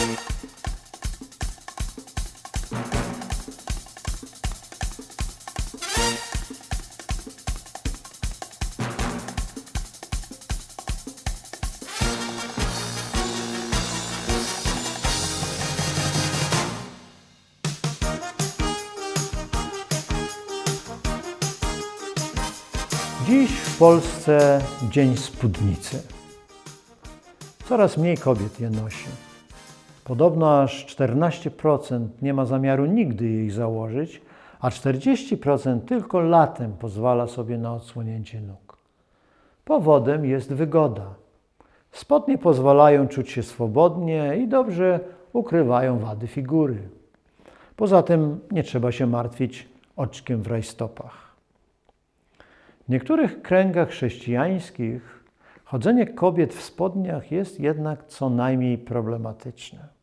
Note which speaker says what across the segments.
Speaker 1: Dziś w Polsce Dzień Spódnicy. Coraz mniej kobiet je nosi. Podobno aż 14% nie ma zamiaru nigdy jej założyć, a 40% tylko latem pozwala sobie na odsłonięcie nóg. Powodem jest wygoda. Spodnie pozwalają czuć się swobodnie i dobrze ukrywają wady figury. Poza tym nie trzeba się martwić oczkiem w rajstopach. W niektórych kręgach chrześcijańskich chodzenie kobiet w spodniach jest jednak co najmniej problematyczne.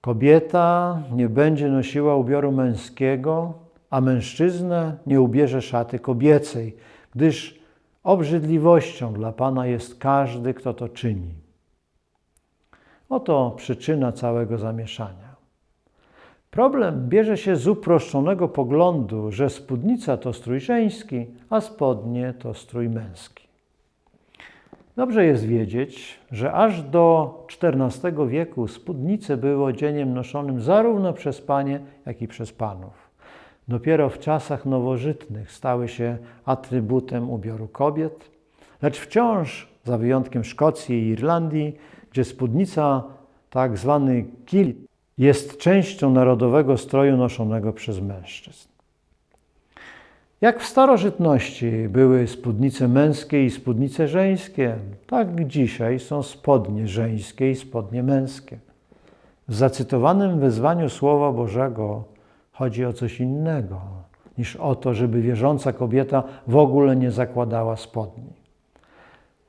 Speaker 1: Kobieta nie będzie nosiła ubioru męskiego, a mężczyzna nie ubierze szaty kobiecej, gdyż obrzydliwością dla Pana jest każdy, kto to czyni. Oto przyczyna całego zamieszania. Problem bierze się z uproszczonego poglądu, że spódnica to strój żeński, a spodnie to strój męski. Dobrze jest wiedzieć, że aż do XIV wieku spódnice były odzieniem noszonym zarówno przez panie, jak i przez panów. Dopiero w czasach nowożytnych stały się atrybutem ubioru kobiet, lecz wciąż, za wyjątkiem Szkocji i Irlandii, gdzie spódnica, tak zwany kilt, jest częścią narodowego stroju noszonego przez mężczyzn. Jak w starożytności były spódnice męskie i spódnice żeńskie, tak dzisiaj są spodnie żeńskie i spodnie męskie. W zacytowanym wezwaniu Słowa Bożego chodzi o coś innego niż o to, żeby wierząca kobieta w ogóle nie zakładała spodni.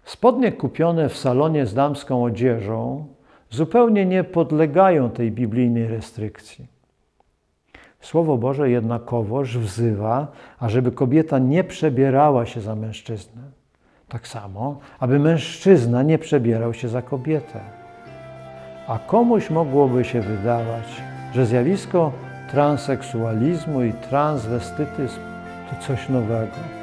Speaker 1: Spodnie kupione w salonie z damską odzieżą zupełnie nie podlegają tej biblijnej restrykcji. Słowo Boże jednakowoż wzywa, ażeby kobieta nie przebierała się za mężczyznę. Tak samo, aby mężczyzna nie przebierał się za kobietę. A komuś mogłoby się wydawać, że zjawisko transseksualizmu i transwestytyzm to coś nowego